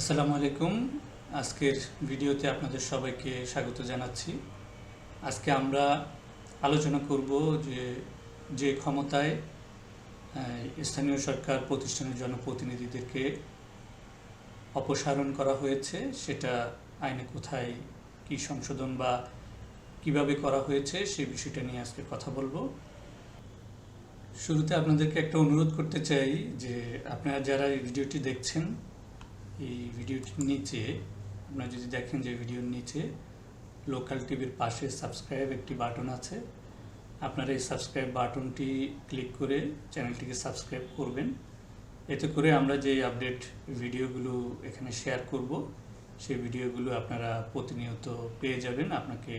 আসসালামু আলাইকুম। আজকের ভিডিওতে আপনাদের সবাইকে স্বাগত জানাচ্ছি। আজকে আমরা আলোচনা করব যে যে ক্ষমতায় স্থানীয় সরকার প্রতিষ্ঠানের জনপ্রতিনিধিদেরকে অপসারণ করা হয়েছে। সেটা আইনে কোথায়, কি সংশোধন বা কীভাবে করা হয়েছে সেই বিষয়টা নিয়ে আজকে কথা বলব। শুরুতে আপনাদেরকে একটা অনুরোধ করতে চাই যে, আপনারা যারা এই ভিডিওটি দেখছেন এই ভিডিওটির নিচে, আপনারা যদি দেখেন যে ভিডিওর নিচে লোকাল টিভির পাশে সাবস্ক্রাইব একটি বাটন আছে। আপনারা এই সাবস্ক্রাইব বাটনটি ক্লিক করে চ্যানেলটিকে সাবস্ক্রাইব করবেন। এতে করে আমরা যে আপডেট ভিডিওগুলো এখানে শেয়ার করব, সেই ভিডিওগুলো আপনারা প্রতিনিয়ত পেয়ে যাবেন। আপনাকে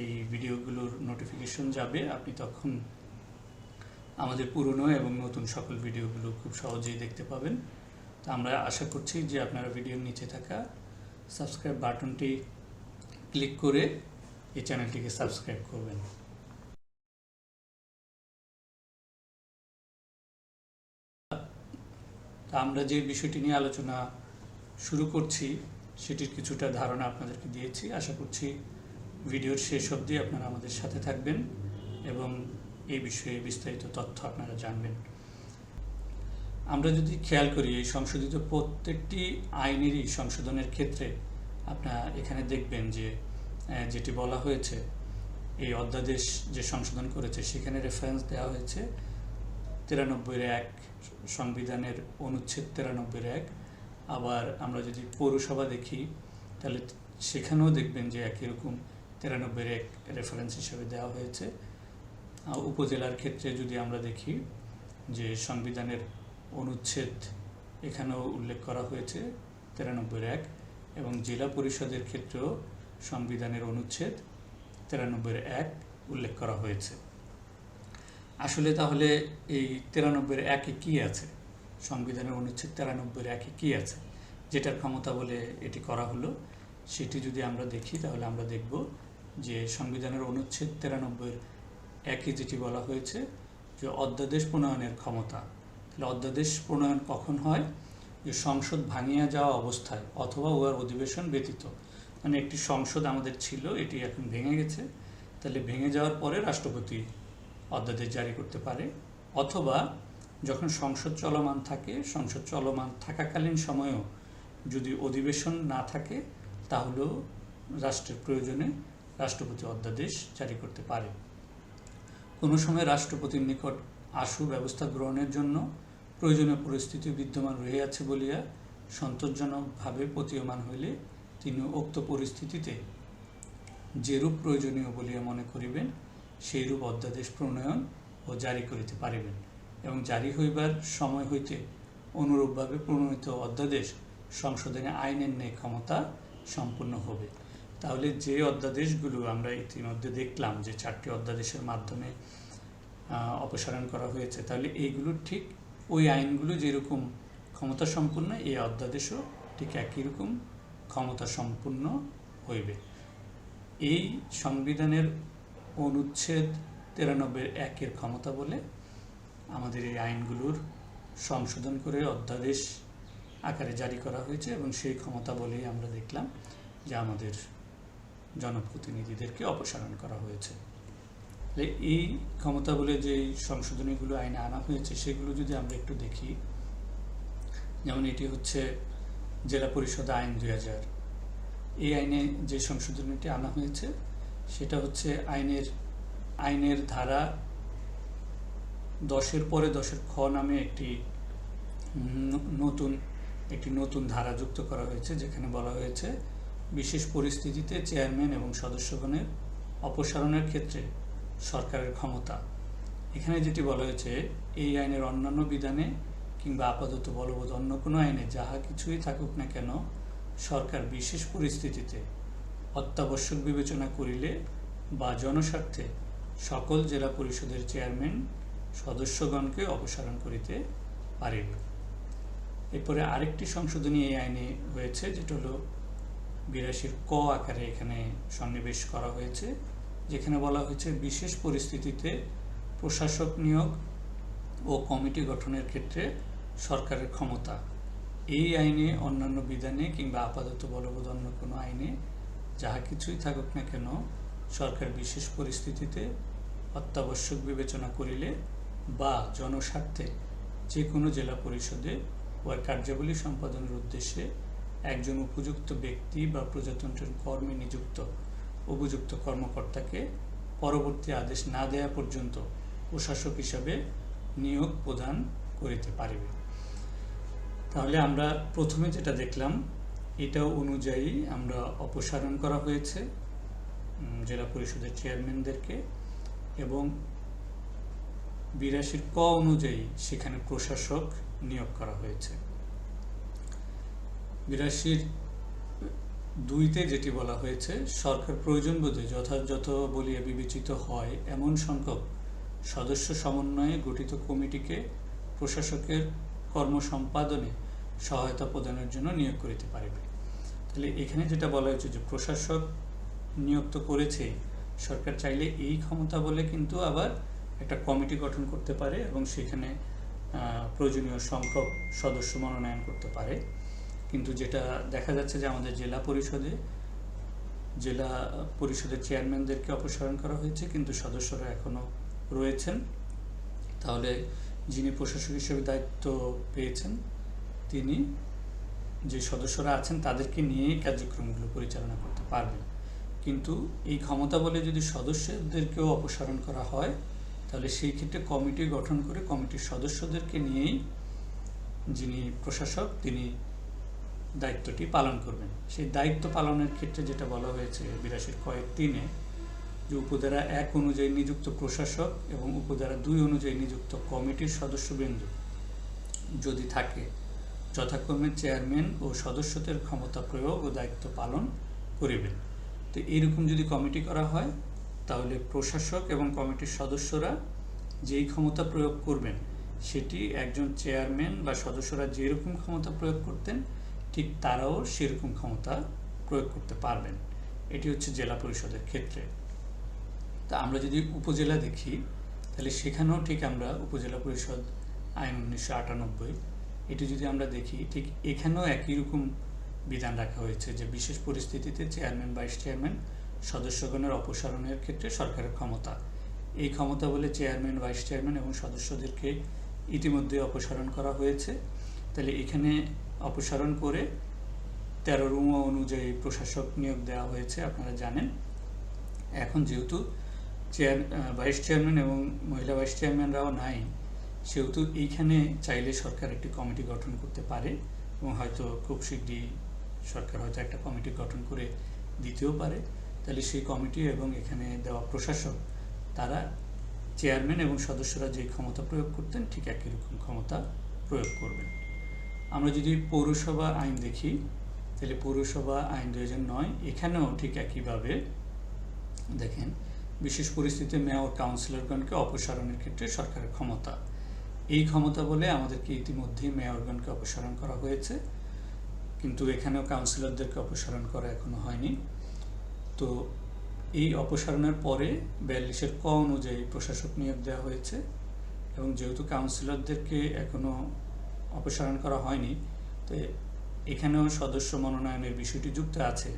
এই ভিডিওগুলোর নোটিফিকেশন যাবে। আপনি তখন আমাদের পুরনো এবং নতুন সকল ভিডিওগুলো খুব সহজেই দেখতে পাবেন। তো আমরা আশা করছি যে আপনারা ভিডিওর নিচে থাকা সাবস্ক্রাইব বাটনটি ক্লিক করে এই চ্যানেলটিকে সাবস্ক্রাইব করবেন। আমরা যে বিষয়টি নিয়ে আলোচনা শুরু করছি, সেটির কিছুটা ধারণা আপনাদেরকে দিয়েছি। আশা করছি ভিডিওর শেষ অবধি আপনারা আমাদের সাথে থাকবেন এবং এই বিষয়ে বিস্তারিত তথ্য আপনারা জানবেন। আমরা যদি খেয়াল করি, এই সংশোধিত প্রত্যেকটি আইনেরই সংশোধনের ক্ষেত্রে আপনারা এখানে দেখবেন যে যেটি বলা হয়েছে, এই অধ্যাদেশ যে সংশোধন করেছে, সেখানে রেফারেন্স দেওয়া হয়েছে তিরানব্বইয়ের এক সংবিধানের অনুচ্ছেদ তিরানব্বইয়ের এক। আবার আমরা যদি পৌরসভা দেখি, তাহলে সেখানেও দেখবেন যে একই রকম তিরানব্বইয়ের এক রেফারেন্স হিসেবে দেওয়া হয়েছে। উপজেলার ক্ষেত্রে যদি আমরা দেখি যে সংবিধানের অনুচ্ছেদ এখানেও উল্লেখ করা হয়েছে তিরানব্বইয়ের এক, এবং জেলা পরিষদের ক্ষেত্রেও সংবিধানের অনুচ্ছেদ তিরানব্বইয়ের এক উল্লেখ করা হয়েছে। আসলে তাহলে এই তিরানব্বইয়ের একে কি আছে? সংবিধানের অনুচ্ছেদ তিরানব্বইয়ের একে কি আছে? যেটার ক্ষমতা বলে এটি করা হলো, সেটি যদি আমরা দেখি, তাহলে আমরা দেখব যে সংবিধানের অনুচ্ছেদ তিরানব্বইয়ের একে যেটি বলা হয়েছে যে অধ্যাদেশ প্রণয়নের ক্ষমতা। তাহলে অধ্যাদেশ প্রণয়ন কখন হয়? যে সংসদ ভাঙিয়া যাওয়া অবস্থায় অথবা উহার অধিবেশন ব্যতীত। মানে একটি সংসদ আমাদের ছিল, এটি এখন ভেঙে গেছে। তাহলে ভেঙে যাওয়ার পরে রাষ্ট্রপতি অধ্যাদেশ জারি করতে পারে। অথবা যখন সংসদ চলমান থাকে, সংসদ চলমান থাকাকালীন সময়েও যদি অধিবেশন না থাকে, তাহলেও রাষ্ট্রের প্রয়োজনে রাষ্ট্রপতি অধ্যাদেশ জারি করতে পারে। কোনো সময় রাষ্ট্রপতির নিকট আশু ব্যবস্থা গ্রহণের জন্য প্রয়োজনীয় পরিস্থিতি বিদ্যমান রহিয়াছে বলিয়া সন্তোষজনকভাবে প্রতীয়মান হইলে তিনি উক্ত পরিস্থিতিতে যেরূপ প্রয়োজনীয় বলিয়া মনে করিবেন, সেইরূপ অধ্যাদেশ প্রণয়ন ও জারি করিতে পারিবেন এবং জারি হইবার সময় হইতে অনুরূপভাবে প্রণীত অধ্যাদেশ সংশোধনে আইনের ন্যায় ক্ষমতা সম্পূর্ণ হবে। তাহলে যে অধ্যাদেশগুলো আমরা ইতিমধ্যে দেখলাম, যে চারটি অধ্যাদেশের মাধ্যমে অপসারণ করা হয়েছে, তাহলে এইগুলো ঠিক ওই আইনগুলো যেরকম ক্ষমতা সম্পূর্ণ এই অধ্যাদেশও ঠিক একই রকম ক্ষমতা সম্পূর্ণ হইবে। এই সংবিধানের অনুচ্ছেদ তিরানব্বই একের ক্ষমতা বলে আমাদের এই আইনগুলোর সংশোধন করে অধ্যাদেশ আকারে জারি করা হয়েছে এবং সেই ক্ষমতা বলেই আমরা দেখলাম যে আমাদের জনপ্রতিনিধিদেরকে অপসারণ করা হয়েছে। তাহলে এই ক্ষমতা বলে যে সংশোধনীগুলো আইনে আনা হয়েছে, সেগুলো যদি আমরা একটু দেখি, যেমন এটি হচ্ছে জেলা পরিষদ আইন দুই হাজার। এই আইনে যে সংশোধনীটি আনা হয়েছে, সেটা হচ্ছে আইনের আইনের ধারা দশের পরে দশের খ নামে একটি নতুন একটি নতুন ধারা যুক্ত করা হয়েছে, যেখানে বলা হয়েছে, বিশেষ পরিস্থিতিতে চেয়ারম্যান এবং সদস্যগণের অপসারণের ক্ষেত্রে সরকারের ক্ষমতা। এখানে যেটি বলা হয়েছে, এই আইনের অন্যান্য বিধানে কিংবা আপাতত বলবৎ অন্য কোনো আইনে যাহা কিছুই থাকুক না কেন, সরকার বিশেষ পরিস্থিতিতে অত্যাবশ্যক বিবেচনা করিলে বা জনস্বার্থে সকল জেলা পরিষদের চেয়ারম্যান সদস্যগণকে অপসারণ করিতে পারিবে এরপরে আরেকটি সংশোধনী এই আইনে হয়েছে, যেটা হলো বিরাশির ক আকারে এখানে সন্নিবেশ করা হয়েছে। যেখানে বলা হয়েছে বিশেষ পরিস্থিতিতে প্রশাসক নিয়োগ ও কমিটি গঠনের ক্ষেত্রে সরকারের ক্ষমতা। এই আইনে অন্যান্য বিধানে কিংবা আপাতত বলবৎ অন্য কোনো আইনে যাহা কিছুই থাকুক না কেন, সরকার বিশেষ পরিস্থিতিতে অত্যাবশ্যক বিবেচনা করিলে বা জনস্বার্থে যে কোনো জেলা পরিষদে উহার কার্যাবলী সম্পাদনের উদ্দেশ্যে একজন উপযুক্ত ব্যক্তি বা প্রজাতন্ত্রের কর্মে নিযুক্ত উপযুক্ত কর্মকর্তাকে পরবর্তী আদেশ না দেয়া পর্যন্ত প্রশাসক হিসাবে নিয়োগ প্রদান করিতে পারিবে। তাহলে আমরা প্রথমে যেটা দেখলাম, এটা অনুযায়ী আমরা অপসারণ করা হয়েছে জেলা পরিষদের চেয়ারম্যানদেরকে এবং বিরাশির ক অনুযায়ী সেখানে প্রশাসক নিয়োগ করা হয়েছে। বিরাশির দুইতে যেটি বলা হয়েছে, সরকার প্রয়োজন বোধে যথাযথ বলিয়া বিবেচিত হয় এমন সংখ্যক সদস্য সমন্বয়ে গঠিত কমিটিকে প্রশাসকের কর্ম সম্পাদনে সহায়তা প্রদানের জন্য নিয়োগ করিতে পারিবে। তাহলে এখানে যেটা বলা হয়েছে যে প্রশাসক নিয়োগ করেছে, সরকার চাইলে এই ক্ষমতা বলে কিন্তু আবার একটা কমিটি গঠন করতে পারে এবং সেখানে প্রয়োজনীয় সংখ্যক সদস্য মনোনয়ন করতে পারে। কিন্তু যেটা দেখা যাচ্ছে যে আমাদের জেলা পরিষদে, জেলা পরিষদের চেয়ারম্যানদেরকে অপসারণ করা হয়েছে, কিন্তু সদস্যরা এখনও রয়েছেন। তাহলে যিনি প্রশাসক হিসেবে দায়িত্ব পেয়েছেন, তিনি যে সদস্যরা আছেন, তাদেরকে নিয়েই কার্যক্রমগুলো পরিচালনা করতে পারবেন। কিন্তু এই ক্ষমতা বলে যদি সদস্যদেরকেও অপসারণ করা হয়, তাহলে সেই ক্ষেত্রে কমিটি গঠন করে কমিটির সদস্যদেরকে নিয়েই যিনি প্রশাসক, তিনি দায়িত্বটি পালন করবেন। সেই দায়িত্ব পালনের ক্ষেত্রে যেটা বলা হয়েছে, বিরাশির কয়েক তিনে যে উপধারা এক অনুযায়ী নিযুক্ত প্রশাসক এবং উপধারা দুই অনুযায়ী নিযুক্ত কমিটির সদস্যবৃন্দ যদি থাকে, যথাক্রমে চেয়ারম্যান ও সদস্যদের ক্ষমতা প্রয়োগ ও দায়িত্ব পালন করিবেন। তো এইরকম যদি কমিটি করা হয়, তাহলে প্রশাসক এবং কমিটির সদস্যরা যেই ক্ষমতা প্রয়োগ করবেন, সেটি একজন চেয়ারম্যান বা সদস্যরা যেরকম ক্ষমতা প্রয়োগ করতেন ঠিক তারাও সেরকম ক্ষমতা প্রয়োগ করতে পারবেন। এটি হচ্ছে জেলা পরিষদের ক্ষেত্রে। তা আমরা যদি উপজেলা দেখি, তাহলে সেখানেও ঠিক আমরা উপজেলা পরিষদ আইন উনিশশো আটানব্বই, এটি যদি আমরা দেখি, ঠিক এখানেও একই রকম বিধান রাখা হয়েছে যে বিশেষ পরিস্থিতিতে চেয়ারম্যান, ভাইস চেয়ারম্যান সদস্যগণের অপসারণের ক্ষেত্রে সরকারের ক্ষমতা। এই ক্ষমতা বলে চেয়ারম্যান, ভাইস চেয়ারম্যান এবং সদস্যদেরকে ইতিমধ্যে অপসারণ করা হয়েছে। তাহলে এখানে অপসারণ করে তেরো রুম অনুযায়ী প্রশাসক নিয়োগ দেওয়া হয়েছে, আপনারা জানেন। এখন যেহেতু চেয়ার ভাইস চেয়ারম্যান এবং মহিলা ভাইস চেয়ারম্যানরাও নাই, সেহেতু এইখানে চাইলে সরকার একটি কমিটি গঠন করতে পারে এবং হয়তো খুব শীঘ্রই সরকার হয়তো একটা কমিটি গঠন করে দিতেও পারে। তাহলে সেই কমিটি এবং এখানে দেওয়া প্রশাসক, তারা চেয়ারম্যান এবং সদস্যরা যে ক্ষমতা প্রয়োগ করতেন, ঠিক একই রকম ক্ষমতা প্রয়োগ করবেন। আমরা যদি পৌরসভা আইন দেখি, তাহলে পৌরসভা আইন হাজার নয়, এখানেও ঠিক একইভাবে দেখেন, বিশেষ পরিস্থিতিতে মেয়র, কাউন্সিলরগণকে অপসারণের ক্ষেত্রে সরকারের ক্ষমতা। এই ক্ষমতা বলে আমাদেরকে ইতিমধ্যেই মেয়রগণকে অপসারণ করা হয়েছে, কিন্তু এখানেও কাউন্সিলরদেরকে অপসারণ করা এখনও হয়নি। তো এই অপসারণের পরে বিয়াল্লিশের ক অনুযায়ী প্রশাসক নিয়োগ দেওয়া হয়েছে, এবং যেহেতু কাউন্সিলরদেরকে এখনও অপসারণ করা হয়নি, তো এখানেও সদস্য মনোনয়নের বিষয়টি যুক্ত আছে।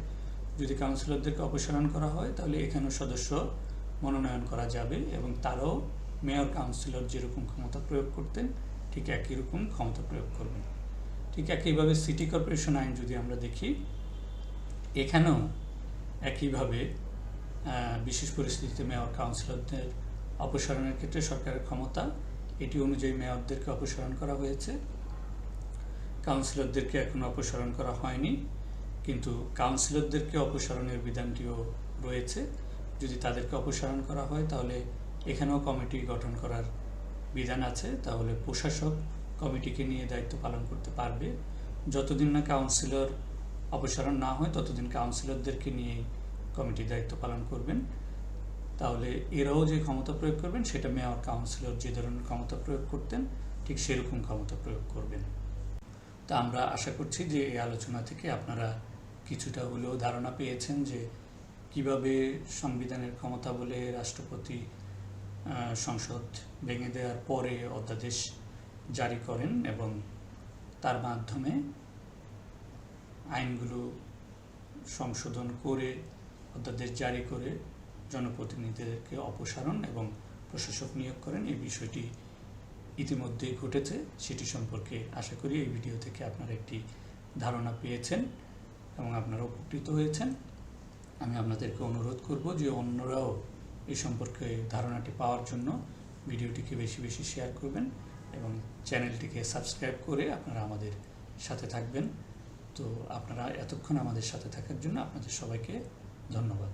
যদি কাউন্সিলরদেরকে অপসারণ করা হয়, তাহলে এখানেও সদস্য মনোনয়ন করা যাবে এবং তারাও মেয়র কাউন্সিলর যেরকম ক্ষমতা প্রয়োগ করতেন, ঠিক একই রকম ক্ষমতা প্রয়োগ করবেন। ঠিক একইভাবে সিটি কর্পোরেশন আইন যদি আমরা দেখি, এখানেও একইভাবে বিশেষ পরিস্থিতিতে মেয়র কাউন্সিলরদের অপসারণের ক্ষেত্রে সরকারের ক্ষমতা, এটি অনুযায়ী মেয়রদেরকে অপসারণ করা হয়েছে। কাউন্সিলরদেরকে এখনও অপসারণ করা হয়নি, কিন্তু কাউন্সিলরদেরকে অপসারণের বিধানটিও রয়েছে। যদি তাদেরকে অপসারণ করা হয়, তাহলে এখানেও কমিটি গঠন করার বিধান আছে। তাহলে প্রশাসক কমিটিকে নিয়ে দায়িত্ব পালন করতে পারবে। যতদিন না কাউন্সিলর অপসারণ না হয়, ততদিন কাউন্সিলরদেরকে নিয়ে কমিটি দায়িত্ব পালন করবেন। তাহলে এরাও যে ক্ষমতা প্রয়োগ করবেন, সেটা মেয়র, কাউন্সিলর যে ধরনের ক্ষমতা প্রয়োগ করতেন, ঠিক সেরকম ক্ষমতা প্রয়োগ করবেন। তা আমরা আশা করছি যে এই আলোচনা থেকে আপনারা কিছুটা হলেও ধারণা পেয়েছেন যে কীভাবে সংবিধানের ক্ষমতা বলে রাষ্ট্রপতি সংসদ ভেঙে দেওয়ার পরে অধ্যাদেশ জারি করেন এবং তার মাধ্যমে আইনগুলো সংশোধন করে, অধ্যাদেশ জারি করে জনপ্রতিনিধিদেরকে অপসারণ এবং প্রশাসক নিয়োগ করেন। এই বিষয়টি ইতিমধ্যেই ঘটেছে। সেটি সম্পর্কে আশা করি এই ভিডিও থেকে আপনারা একটি ধারণা পেয়েছেন এবং আপনারা উপকৃত হয়েছেন। আমি আপনাদেরকে অনুরোধ করব যে অন্যরাও এই সম্পর্কে ধারণাটি পাওয়ার জন্য ভিডিওটিকে বেশি বেশি শেয়ার করবেন এবং চ্যানেলটিকে সাবস্ক্রাইব করে আপনারা আমাদের সাথে থাকবেন। তো আপনারা এতক্ষণ আমাদের সাথে থাকার জন্য আপনাদের সবাইকে ধন্যবাদ।